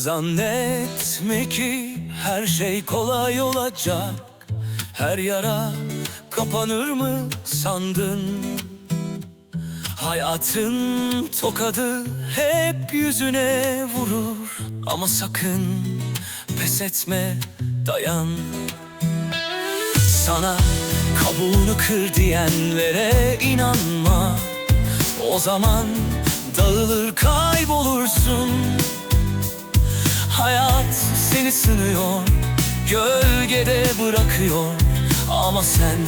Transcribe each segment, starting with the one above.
Zannetme ki her şey kolay olacak. Her yara kapanır mı sandın? Hayatın tokadı hep yüzüne vurur. Ama sakın pes etme dayan. Sana kabuğunu kır diyenlere inanma. O zaman dağılır kaybolursun seni sınıyor Gölgede bırakıyor. Ama sen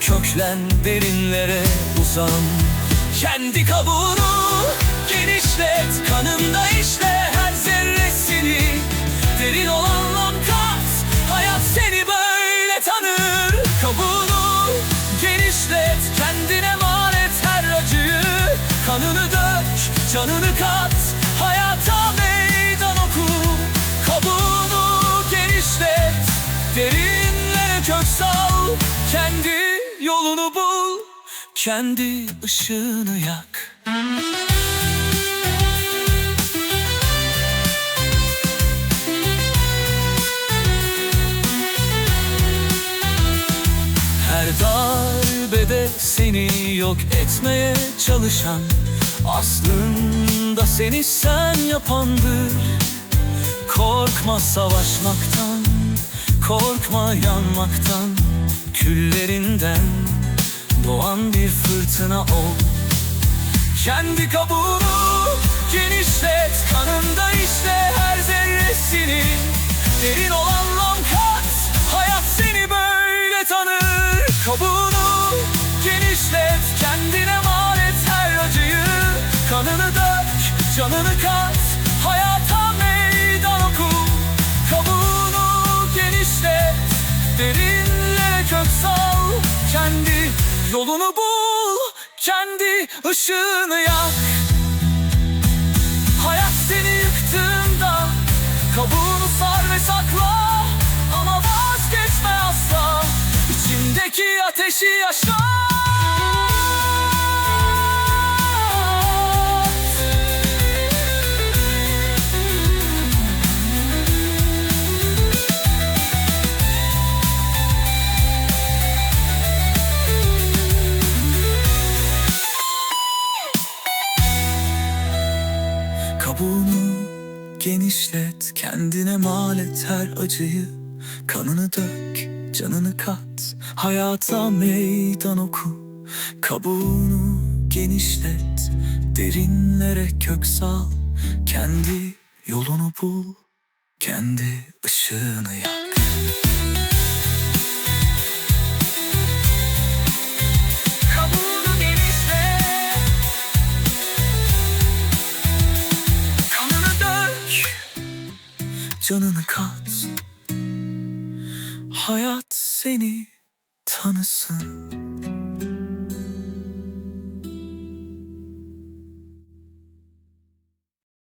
köklen derinlere uzan. Kendi kabuğunu genişlet Kanında işle her zerresini. Derin olan kat Hayat seni böyle tanır. Kabuğunu genişlet Kendine emanet her acıyı. Kanını dök, canını kat sal Kendi yolunu bul Kendi ışığını yak. Her darbede seni yok etmeye çalışan Aslında seni sen yapandır. Korkma savaşmaktan Korkma yanmaktan Küllerinden Doğan bir fırtına ol. Kendi kabuğunu genişlet Kanında işte her zerresini Derin olan lan kat Hayat seni böyle tanır. Kabuğunu genişlet Kendine emanet her acıyı. Kanını dök, canını kat Derinlere kök sal Kendi yolunu bul Kendi ışığını yak. Hayat seni yıktığında Kabuğunu sar ve sakla Ama vazgeçme asla. İçindeki ateşi yaşa Kabuğunu genişlet Kendine mal et her acıyı. Kanını dök, canını kat Hayata meydan oku. Kabuğunu genişlet Derinlere kök sal. Kendi yolunu bul Kendi ışığını yak Canını kat Hayat seni tanısın